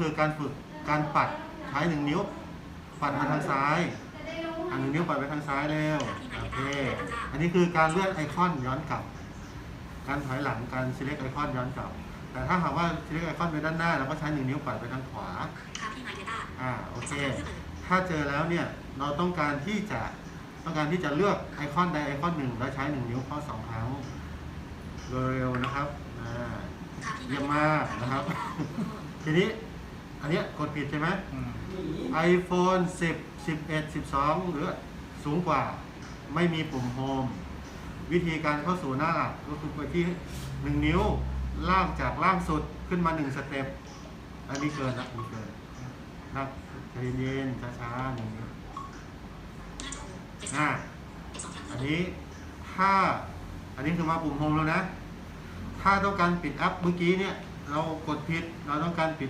คือการฝึกการปัดใช้หนึ่งนิ้ว ปัดมาทางซ้ายอันหนึ่งนิ้วปัดไปทางซ้ายเร็วโอเคอันนี้คือการเลื่อนไอคอนย้อนกลับ การถอยหลังการ select ไอคอนย้อนกลับ แต่ถ้าหากว่า select ไอคอนไปด้านหน้าเราก็ใช้หนึ่งนิ้วปัดไปทางขวาคาที่ไมเดต้าอ่าโอเค ถ้าเจอแล้วเนี่ยเราต้องการที่จะต้องการที่จะเลือกไอคอนใดไอคอนหนึ่งแล้วใช้หนึ่งนิ้วเข้าสองครั้งโดยเร็วนะครับอ่าคาที่ เยี่ยมมากนะครับ ทีนี้อันเนี้ยกดผิดใช่ไหม อืม iPhone 10 11 12 หรือสูงกว่าไม่มีปุ่มโฮมวิธีการเข้าสู่หน้าหลักก็คือไปที่ 1 นิ้วล่างจากล่างสุดขึ้นมา 1 สเต็ปอันนี้เกินนะนี่เกินนะใจเย็นๆช้าๆหนึ่งนิ้วอ่าอันนี้ถ้าอันนี้คือมาปุ่มโฮมแล้วนะ ถ้าต้องการปิดแอปเมื่อกี้เนี่ย เรากดผิด เราต้องการปิด